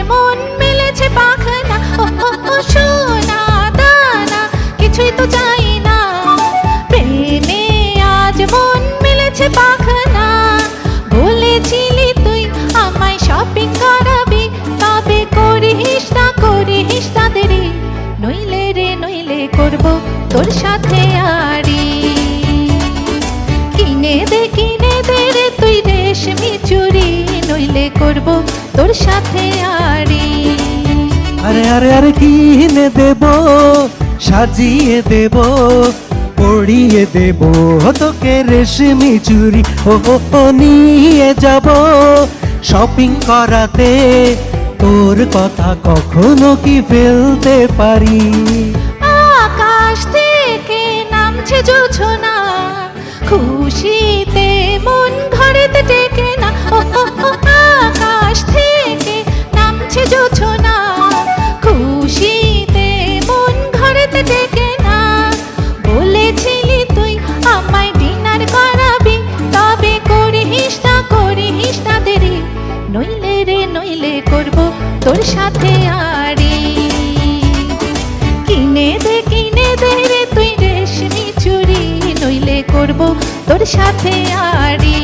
যে মন মেলেছে পাখনা, ও সোনা দানা, কিছুই তো চাই না। প্রেমে আজ মন মেলেছে পাখনা, বলেছিলি তুই আমায় শপিং করাবি, তবে করিস না, করিস তাদেরই নইলে রে নইলে করব তোর সাথে আড়ি করব তোর সাথে আড়ি। আরে আরে আরে কিনে দেব সাজিয়ে দেব পড়িয়ে দেব তোকে রেশমি চুরি ও, নিয়ে যাব। শপিং করাতে তোর কথা কখনো কি ফেলতে পারি? আকাশ থেকে নামছে জোছনা খুশিতে নামছে জোছনা খুশিতে মন ঘরেতে টেকে না। বলেছিলি তুই আমায় ডিনার করাবি, তবে করিস না করিস না দেরি। নইলে রে, নইলে করব তোর সাথে আড়ি। কিনে দে কিনে দে রে তুই রেশমি চুরি, নইলে করব তোর সাথে আড়ি।